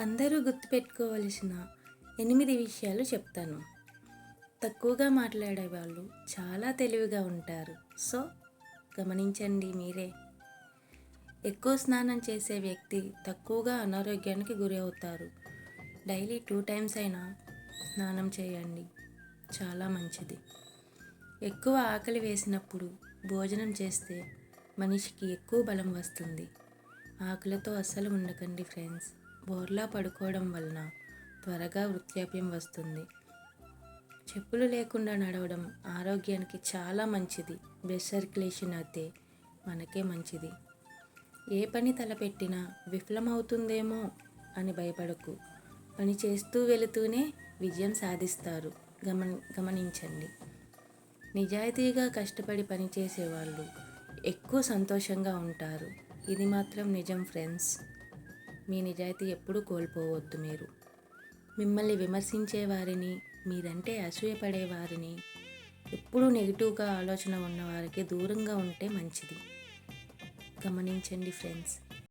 అందరూ గుర్తుపెట్టుకోవలసిన ఎనిమిది విషయాలు చెప్తాను. తక్కువగా మాట్లాడే వాళ్ళు చాలా తెలివిగా ఉంటారు. సో గమనించండి మీరే. ఎక్కువ స్నానం చేసే వ్యక్తి తక్కువగా అనారోగ్యానికి గురి అవుతారు. డైలీ టూ టైమ్స్ అయినా స్నానం చేయండి. చాలా మంచిది. ఎక్కువ ఆకలి వేసినప్పుడు భోజనం చేస్తే మనిషికి ఎక్కువ బలం వస్తుంది. ఆకలితో అస్సలు ఉండకండి ఫ్రెండ్స్. బోర్లా పడుకోవడం వలన త్వరగా వృద్ధాప్యం వస్తుంది. చెప్పులు లేకుండా నడవడం ఆరోగ్యానికి చాలా మంచిది. బ్లడ్ సర్క్యులేషన్ అయితే మనకే మంచిది. ఏ పని తలపెట్టినా విఫలమవుతుందేమో అని భయపడకు. పని చేస్తూ వెళుతూనే విజయం సాధిస్తారు. గమని గమనించండి. నిజాయితీగా కష్టపడి పనిచేసేవాళ్ళు ఎక్కువ సంతోషంగా ఉంటారు. ఇది మాత్రం నిజం ఫ్రెండ్స్. మీ నిజాయితీ ఎప్పుడూ కోల్పోవద్దు మీరు. మిమ్మల్ని విమర్శించే వారిని మీరంటే అసూయపడే వారిని ఎప్పుడూ నెగిటివ్గా ఆలోచన ఉన్నవారికి దూరంగా ఉంటే మంచిది. గమనించండి ఫ్రెండ్స్.